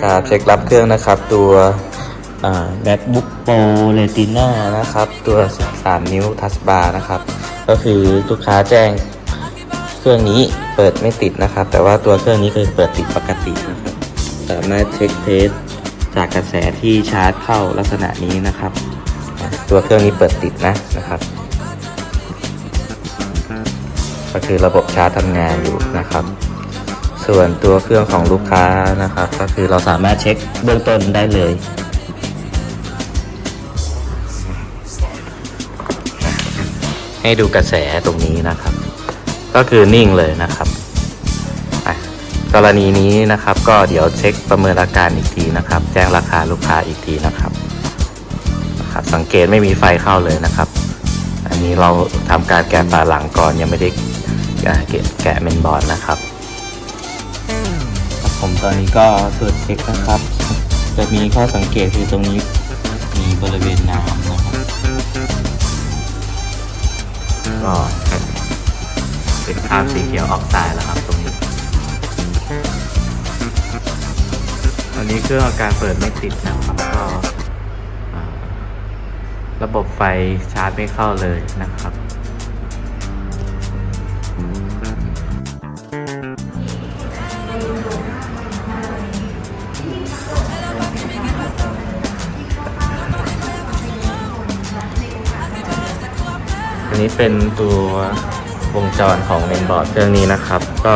ครับเช็ครับเครื่องนะครับตัว MacBook Pro Retina นะครับ ตัว 3 นิ้ว Touch Bar นะครับ ก็คือลูกค้าแจ้งเครื่องนี้เปิดไม่ติดนะครับ แต่ว่าตัวเครื่องนี้คือเปิดติดปกตินะครับสามารถเช็คเทสจากกระแสที่ชาร์จเข้าลักษณะนี้นะครับ ตัวเครื่องนี้เปิดติดนะนะครับ ก็คือระบบชาร์จทำงานอยู่นะครับ ส่วนตัวเครื่องของลูกค้านะครับ ก็คือเราสามารถเช็คเบื้องต้นได้เลยให้ดูกระแสตรงนี้นะครับ ก็คือนิ่งเลยนะครับกรณีนี้นะครับ ก็เดี๋ยวเช็คประเมินอาการอีกทีนะครับ แจ้งราคาลูกค้าอีกทีนะครับนะครับ สังเกตไม่มีไฟเข้าเลยนะครับ อันนี้เราทำการแกะฝาหลังก่อนยังไม่ได้แกะแกะเมนบอร์ดนะครับ ตอนนี้ก็ตรวจเช็คนะครับ จะมีข้อสังเกตคือตรงนี้มีบริเวณน้ำนะครับก็เป็นคราบสีเขียวออกไซด์แล้วครับตรงนี้ ตอนนี้เครื่องอาการเปิดไม่ติดนะครับก็ระบบไฟชาร์จไม่เข้าเลยนะครับ อันนี้เป็นตัววงจรของเมนบอร์ดเครื่องนี้นะครับ ก็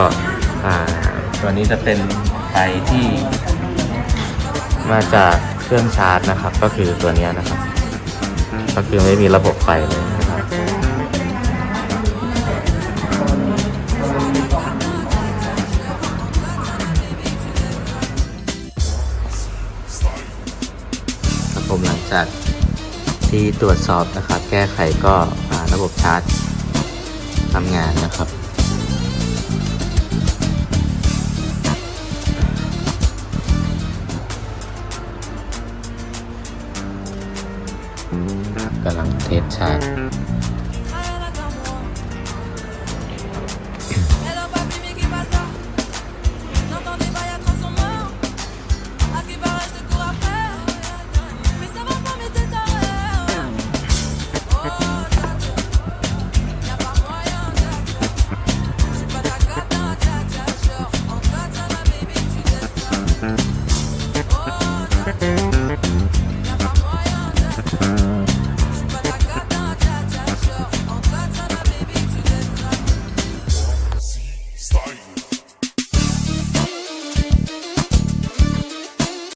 อ่าตัวนี้จะเป็นไฟที่ มาจากเครื่องชาร์จนะครับ ก็คือตัวนี้นะครับ ก็คือไม่มีระบบไฟเลยนะครับครับผมหลังจาก ที่ตรวจสอบนะครับ แก้ไขก็ระบบชาร์จทำงานนะครับกำลังเทสชาร์จ Bye.